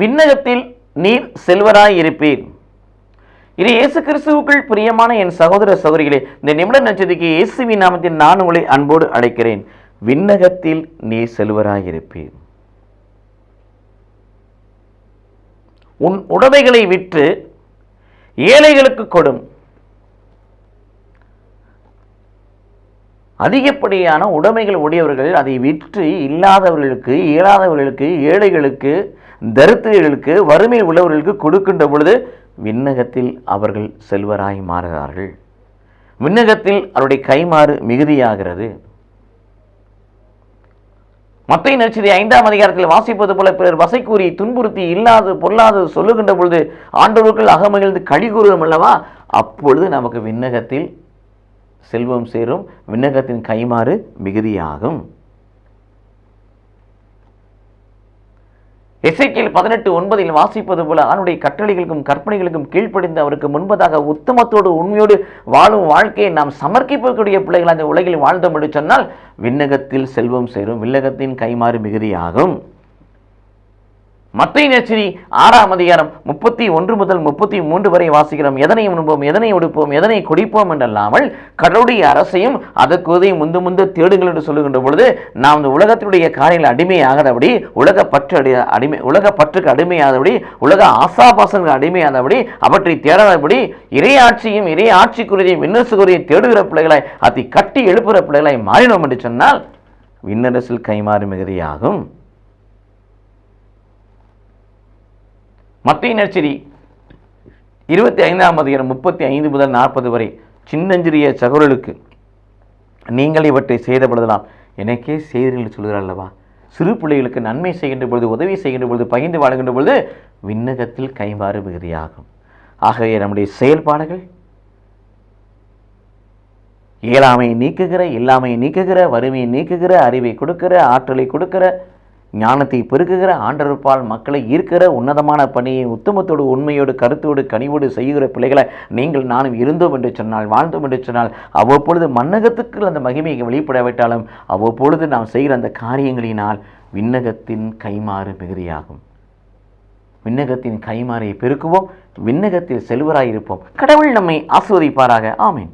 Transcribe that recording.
விண்ணகத்தில் நீர் செல்வராய் இருப்பீர். இது இயேசு கிறிஸ்துவுக்குள் பிரியமான என் சகோதர சகோதரிகளே இந்த நிமிட நட்சத்திரிக்கு இயேசுவி நாமத்தில் நான் உங்களை அன்போடு அழைக்கிறேன். விண்ணகத்தில் நீ செல்வராய் இருப்பீர். உன் உடமைகளை விற்று ஏழைகளுக்கு கொடும். அதிகப்படியான உடைமைகள் உடையவர்கள் அதை விற்று இல்லாதவர்களுக்கு இயலாதவர்களுக்கு ஏழைகளுக்கு தரித்திரர்களுக்கு வறுமை உள்ளவர்களுக்கு கொடுக்கின்ற பொழுது விண்ணகத்தில் அவர்கள் செல்வராய் மாறுகிறார்கள். விண்ணகத்தில் அவருடைய கைமாறு மிகுதியாகிறது. மத்திய நட்சத்திர ஐந்தாம் அதிகாரத்தில் வாசிப்பது போல பிறர் வசை கூறி துன்புறுத்தி இல்லாது பொல்லாது சொல்லுகின்ற பொழுது ஆண்டவர்கள் அகமகிழ்ந்து கழி கூறுவோம் அல்லவா? அப்பொழுது நமக்கு விண்ணகத்தில் செல்வம் சேரும் விண்ணகத்தின் கைமாறு மிகுதியாகும். எசைக்கியல் பதினெட்டு ஒன்பதில் வாசிப்பது போல அவனுடைய கட்டளைகளுக்கும் கற்பனைகளுக்கும் கீழ்ப்படிந்து அவருக்கு முன்பதாக உத்தமத்தோடு உண்மையோடு வாழும் வாழ்க்கையை நாம் சமர்ப்பிக்கக்கூடிய பிள்ளைகள் அந்த உலகில் வாழ்ந்தோம் என்று சொன்னால் விண்ணகத்தில் செல்வம் சேரும் விண்ணகத்தின் கைமாறு மிகுதியாகும். மத்திய நெச்சிரி ஆறாம் அதிகாரம் முப்பத்தி ஒன்று முதல் முப்பத்தி மூன்று வரை வாசிக்கிறோம். எதனை உண்போம் எதனை உடுப்போம் எதனை குடிப்போம் என்றல்லாமல் கடவுளுடைய அரசையும் அதற்கு உதவி முந்து முந்து தேடுங்கள் என்று சொல்லுகின்ற பொழுது நாம் இந்த உலகத்தினுடைய காரியங்கள் அடிமையாகாதபடி உலக பற்று அடி அடிமை உலக பற்றுக்கு அடிமையாதபடி உலக ஆசாபாசங்கள் அடிமையாதபடி அவற்றை தேடாதபடி இறையாட்சியும் இறை ஆட்சிக்குரியதையும் விண்ணரசுக்குரிய தேடுகிற பிள்ளைகளை அதை கட்டி எழுப்புகிற பிள்ளைகளை மாறினோம் என்று சொன்னால் விண்ணரசில் கைமாறு மிகுதியாகும். மத்திய நற்செடி இருபத்தி ஐந்தாம் அதிகாரம் முப்பத்தி ஐந்து முதல் நாற்பது வரை சின்னஞ்சிறிய சகோதரர்களுக்கு நீங்கள் இவற்றை செய்தபடுதலாம் எனக்கே செய்தீர்கள் சொல்கிறார் அல்லவா? சிறு பிள்ளைகளுக்கு நன்மை செய்கின்ற பொழுது உதவி செய்கின்ற பொழுது பகிர்ந்து வாழ்கின்ற பொழுது விண்ணகத்தில் கைமாறு மிகுதியாகும். ஆகவே நம்முடைய செயல்பாடுகள் இயலாமையை நீக்குகிற இல்லாமையை நீக்குகிற வறுமையை நீக்குகிற அறிவை கொடுக்கிற ஆற்றலை கொடுக்கிற ஞானத்தை பெருக்குகிற ஆண்டருப்பால் மக்களை ஈர்க்கிற உன்னதமான பணியை உத்தமத்தோடு உண்மையோடு கருத்தோடு கனிவோடு செய்கிற பிள்ளைகளை நீங்கள் நானும் இருந்தோம் என்று சொன்னால் வாழ்ந்தோம் என்று சொன்னால் அவ்வப்பொழுது மன்னகத்துக்கு அந்த மகிமையை வெளிப்படாவிட்டாலும் அவ்வப்பொழுது நாம் செய்கிற அந்த காரியங்களினால் விண்ணகத்தின் கைமாறு மிகுதியாகும். விண்ணகத்தின் கைமாறை பெருக்குவோம் விண்ணகத்தில் செல்வராயிருப்போம். கடவுள் நம்மை ஆஸ்வதிப்பாராக ஆமீன்.